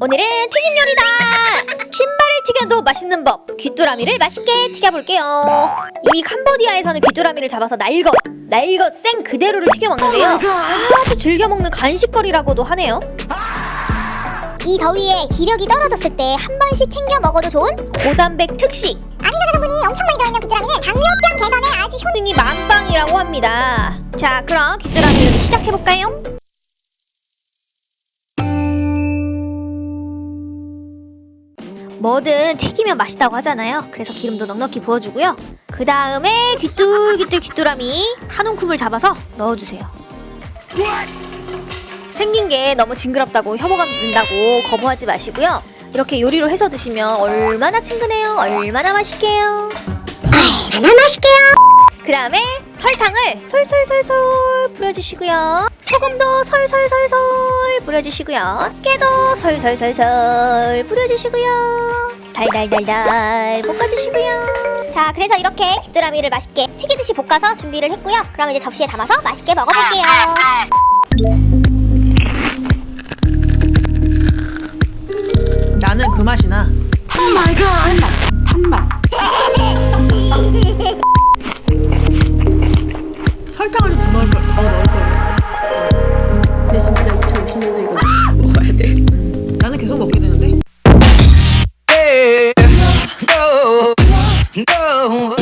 오늘은 튀김 요리다. 신발을 튀겨도 맛있는 법. 귀뚜라미를 맛있게 튀겨볼게요. 이미 캄보디아에서는 귀뚜라미를 잡아서 날것, 날것 생 그대로를 튀겨 먹는데요. 아주 즐겨 먹는 간식거리라고도 하네요. 이 더위에 기력이 떨어졌을 때 한 번씩 챙겨 먹어도 좋은 고단백 특식. 아미노 성분이 엄청 많이 들어있는 귀뚜라미는 당뇨병 개선에 아주 효 효능이 만빵이라고 합니다. 자, 그럼 귀뚜라미 요리 시작해볼까요? 뭐든 튀기면 맛있다고 하잖아요. 그래서 기름도 넉넉히 부어주고요. 그 다음에 귀뚤귀뚤 귀뚜라미 한 움큼을 잡아서 넣어주세요. 생긴 게 너무 징그럽다고 혐오감 든다고 거부하지 마시고요. 이렇게 요리로 해서 드시면 얼마나 친근해요. 얼마나 맛있게요. 하나 맛있게요 그 다음에 설탕을 솔솔솔솔 뿌려주시고요. 소금도 솔솔솔솔 뿌려주시고요. 깨도 솔솔솔솔 뿌려주시고요. 달달달달 볶아주시고요. 자 그래서 이렇게 귀뚜라미를 맛있게 튀기듯이 볶아서 준비를 했고요 그럼 이제 접시에 담아서 맛있게 먹어볼게요 나는 그 맛이 나. 탄맛 탄맛 No.